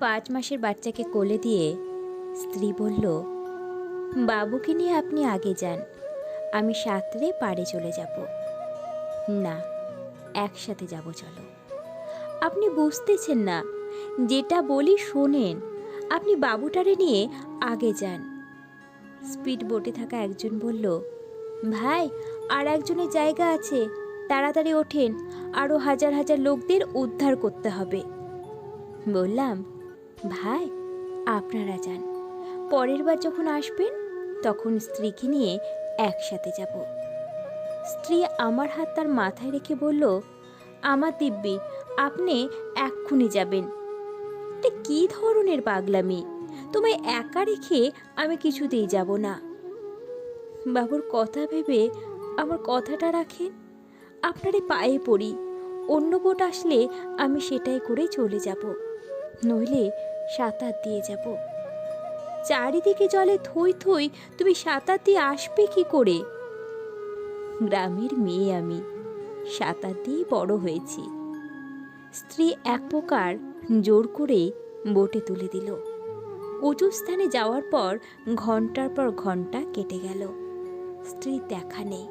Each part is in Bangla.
পাঁচ মাসের বাচ্চাকে কোলে দিয়ে স্ত্রী বলল, বাবুকে নিয়ে আপনি আগে যান, আমি সাঁতরে পাড়ে চলে যাব। না, একসাথে যাব, চলো। আপনি বুঝতেছেন না, যেটা বলি শোনেন, আপনি বাবুটারে নিয়ে আগে যান। স্পিড বোটে থাকা একজন বলল, ভাই, আর একজনের জায়গা আছে, তাড়াতাড়ি ওঠেন আরও হাজার হাজার লোকদের উদ্ধার করতে হবে। বললাম ভাই, আপনারা যান। পরের বার যখন আসবেন, তখন স্ত্রীকে নিয়ে একসাথে যাব। স্ত্রী আমার হাত তার মাথায় রেখে বলল, আমার দিব্যি, আপনি এক্ষুনি যাবেন। এটা কী ধরনের পাগলামি? তোমায় একা রেখে আমি কিছুতেই যাব না। বাবুর কথা ভেবে আমার কথাটা রাখেন। আপনারে পায়ে পড়ি। অন্য বোট আসলে আমি সেটাই করে চলে যাব। নইলে সাঁতার দিয়ে যাব। চারিদিকে জলে থই থই তুমি সাঁতার দিয়ে আসবে কি করে? গ্রামের মেয়ে আমি, সাঁতার দিয়ে বড় হয়েছি। স্ত্রী এক প্রকার জোর করে বোটে তুলে দিল। উঁচু স্থানে যাওয়ার পর ঘণ্টার পর ঘণ্টা কেটে গেল। স্ত্রী দেখা নেই।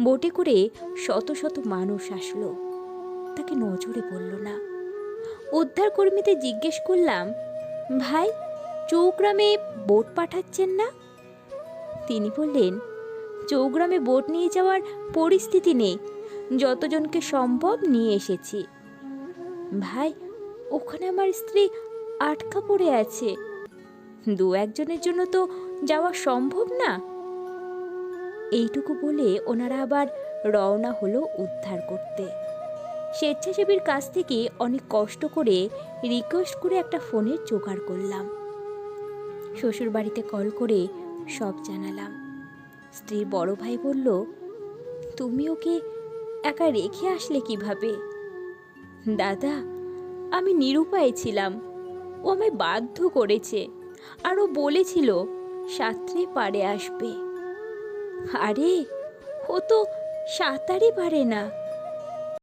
বোটে করে শত শত মানুষ আসলো। তাকে নজরে পড়ল না। উদ্ধার কর্মীদের জিজ্ঞেস করলাম, ভাই, চৌগ্রামে বোট পাঠাচ্ছেন না? তিনি বললেন, চৌগ্রামে বোট নিয়ে যাওয়ার পরিস্থিতি নেই, যতজনকে সম্ভব নিয়ে এসেছি। ভাই, ওখানে আমার স্ত্রী আটকা পড়ে আছে, দু একজনের জন্য তো যাওয়া সম্ভব না? এইটুকু বলে ওনারা আবার রওনা হলো উদ্ধার করতে। স্বেচ্ছাসেবীর কাছ থেকে অনেক কষ্ট করে রিকোয়েস্ট করে একটা ফোনের জোগাড় করলাম। শ্বশুরবাড়িতে কল করে সব জানালাম। স্ত্রীর বড় ভাই বলল, তুমি ওকে একা রেখে আসলে কীভাবে? দাদা, আমি নিরুপায় ছিলাম। ও আমায় বাধ্য করেছে আর ও বলেছিল সাঁতরে পারে আসবে। আরে, ও তো সাঁতারই পারে না।